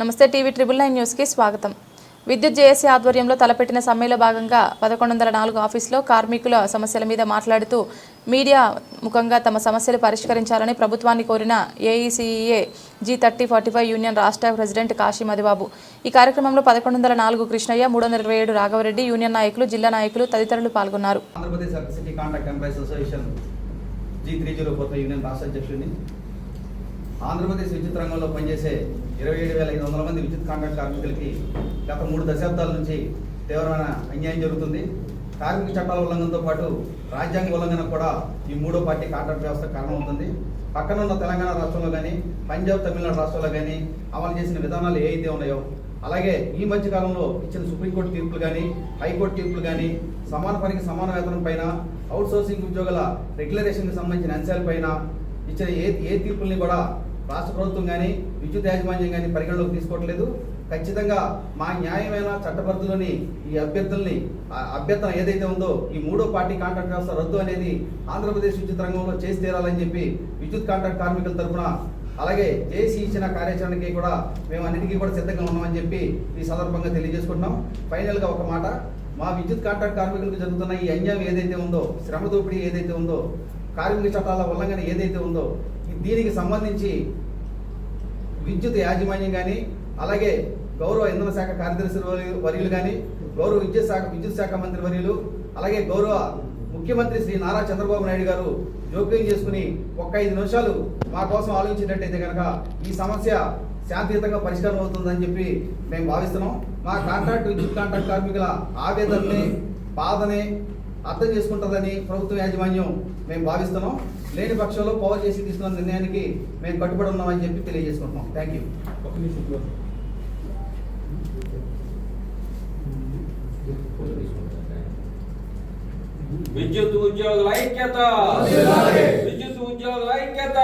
నమస్తే TV triple nine న్యూస్కి స్వాగతం. విద్యుత్ జేఏసీ ఆధ్వర్యంలో తలపెట్టిన సమ్మెలో భాగంగా పదకొండు వందల నాలుగు ఆఫీసులో కార్మికుల సమస్యల మీద మాట్లాడుతూ మీడియా ముఖంగా తమ సమస్యలు పరిష్కరించాలని ప్రభుత్వాన్ని కోరిన AECA G thirty forty five union రాష్ట్ర ప్రెసిడెంట్ కాశీ మదిబాబు ఈ కార్యక్రమంలో పదకొండు వందల నాలుగు కృష్ణయ్య మూడు వందల ఇరవై ఏడు రాఘవరెడ్డి యూనియన్ నాయకులు జిల్లా నాయకులు తదితరులు పాల్గొన్నారు. ఆంధ్రప్రదేశ్ విద్యుత్ రంగంలో పనిచేసే ఇరవై ఏడు వేల ఐదు వందల మంది విద్యుత్ కాంట్రాక్ట్ కార్మికులకి గత మూడు దశాబ్దాల నుంచి తీవ్రమైన అన్యాయం జరుగుతుంది. కార్మిక చట్టాల ఉల్లంఘనతో పాటు రాజ్యాంగ ఉల్లంఘన కూడా ఈ మూడో పార్టీ కాంట్రాక్ట్ వ్యవస్థ కారణమవుతుంది. పక్కనున్న తెలంగాణ రాష్ట్రంలో కానీ పంజాబ్ తమిళనాడు రాష్ట్రాల్లో కానీ అమలు చేసిన విధానాలు ఏ అయితే ఉన్నాయో అలాగే ఈ మధ్య కాలంలో ఇచ్చిన సుప్రీంకోర్టు తీర్పులు కానీ హైకోర్టు తీర్పులు కానీ సమాన పనికి సమాన వేతనం పైన అవుట్ సోర్సింగ్ ఉద్యోగుల రెగ్యులరేషన్కి సంబంధించిన అంశాలపైన ఇచ్చిన ఏ ఏ తీర్పుల్ని కూడా రాష్ట్ర ప్రభుత్వం కానీ విద్యుత్ యాజమాన్యం కానీ పరిగణలోకి తీసుకోవట్లేదు. ఖచ్చితంగా మా న్యాయమైన చట్టపరిధిలోని ఈ అభ్యర్థుల్ని అభ్యర్థన ఏదైతే ఉందో ఈ మూడో పార్టీ కాంట్రాక్ట్ వ్యవస్థ రద్దు అనేది ఆంధ్రప్రదేశ్ విద్యుత్ రంగంలో చేసి తీరాలని చెప్పి విద్యుత్ కాంట్రాక్ట్ కార్మికుల తరఫున అలాగే జేసీ ఇచ్చిన కార్యాచరణకి కూడా మేము అన్నిటికీ కూడా సిద్ధంగా ఉన్నామని చెప్పి ఈ సందర్భంగా తెలియజేసుకుంటున్నాం. ఫైనల్గా ఒక మాట మా విద్యుత్ కాంట్రాక్ట్ కార్మికులకు జరుగుతున్న ఈ అన్యాయం ఏదైతే ఉందో శ్రమ దోపిడీ ఏదైతే ఉందో కార్మిక చట్టాల ఉల్లంఘన ఏదైతే ఉందో దీనికి సంబంధించి విద్యుత్ యాజమాన్యం కానీ అలాగే గౌరవ ఇంధన శాఖ కార్యదర్శి వర్యులు కానీ గౌరవ విద్యుత్ శాఖ విద్యుత్ శాఖ మంత్రి వర్యులు అలాగే గౌరవ ముఖ్యమంత్రి శ్రీ నారా చంద్రబాబు నాయుడు గారు జోక్యం చేసుకుని ఒక్క ఐదు నిమిషాలు మా కోసం ఆలోచించినట్టయితే కనుక ఈ సమస్య శాంతియుతంగా పరిష్కారం అవుతుందని చెప్పి మేము భావిస్తున్నాం. మా కాంట్రాక్ట్ విద్యుత్ కాంట్రాక్ట్ కార్మికుల ఆవేదనని బాధని అర్థం చేసుకుంటుందని ప్రభుత్వ యాజమాన్యం మేము భావిస్తున్నాం. లేని పక్షంలో పవర్ చేసి తీసుకున్న నిర్ణయానికి మేము కట్టుబడి ఉన్నామని చెప్పి తెలియజేసుకుంటున్నాం. థ్యాంక్ యూ విద్యుత్ ఉద్యోగుల ఐక్యత! విద్యుత్ ఉద్యోగుల ఐక్యత!